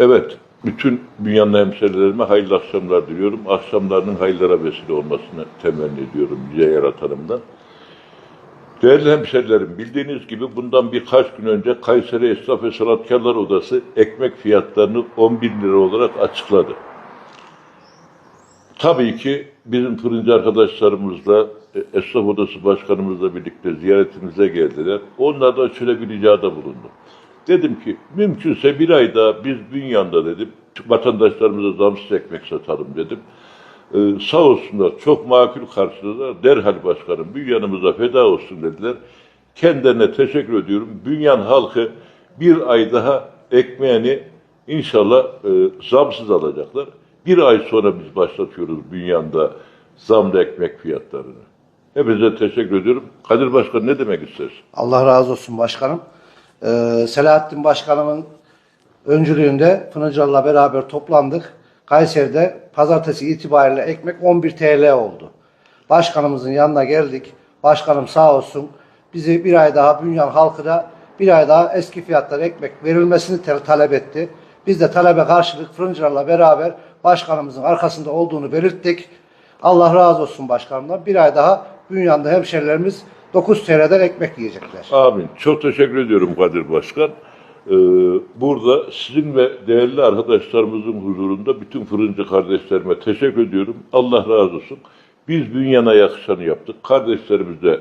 Evet, bütün dünyanın hemşerilerime hayırlı akşamlar diliyorum. Akşamlarının hayırlara vesile olmasını temenni ediyorum bize yaratanımdan. Değerli hemşerilerim, bildiğiniz gibi bundan birkaç gün önce Kayseri Esnaf ve Sanatkarlar Odası ekmek fiyatlarını 11 lira olarak açıkladı. Tabii ki bizim fırıncı arkadaşlarımızla, e, Esnaf Odası Başkanımızla birlikte ziyaretimize geldiler. Onlardan şöyle bir ricada bulundum. Dedim ki mümkünse bir ay daha biz Bünyan'da dedim vatandaşlarımıza zamsız ekmek satalım dedim. Ee, sağ olsunlar çok makul karşıladılar. Derhal başkanım Bünyan'ımıza feda olsun dediler. Kendilerine teşekkür ediyorum. Bünyan halkı bir ay daha ekmeğini inşallah e, zamsız alacaklar. Bir ay sonra biz başlatıyoruz Bünyan'da zamlı ekmek fiyatlarını. Hepinize teşekkür ediyorum. Kadir Başkan ne demek istersin? Allah razı olsun başkanım. Ee, Selahattin Başkanımın öncülüğünde Fınıcılarla beraber toplandık. Kayseri'de pazartesi itibariyle ekmek 11 TL oldu. Başkanımızın yanına geldik. Başkanım sağ olsun bizi bir ay daha Bünyan halkı da bir ay daha eski fiyatlara ekmek verilmesini talep etti. Biz de talebe karşılık fırıncılarla beraber başkanımızın arkasında olduğunu belirttik. Allah razı olsun başkanımdan. Bir ay daha Bünyan'da hemşerilerimiz 9 TL'den ekmek yiyecekler. Amin. Çok teşekkür ediyorum Kadir Başkan. Ee, burada sizin ve değerli arkadaşlarımızın huzurunda bütün fırıncı kardeşlerime teşekkür ediyorum. Allah razı olsun. Biz Bünyan'a yakışanı yaptık. Kardeşlerimiz de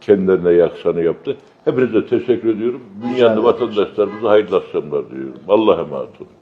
kendilerine yakışanı yaptı. Hepinize teşekkür ediyorum. Bünyanlı vatandaşlarımıza hayırlı akşamlar diliyorum. Allah'a emanet olun.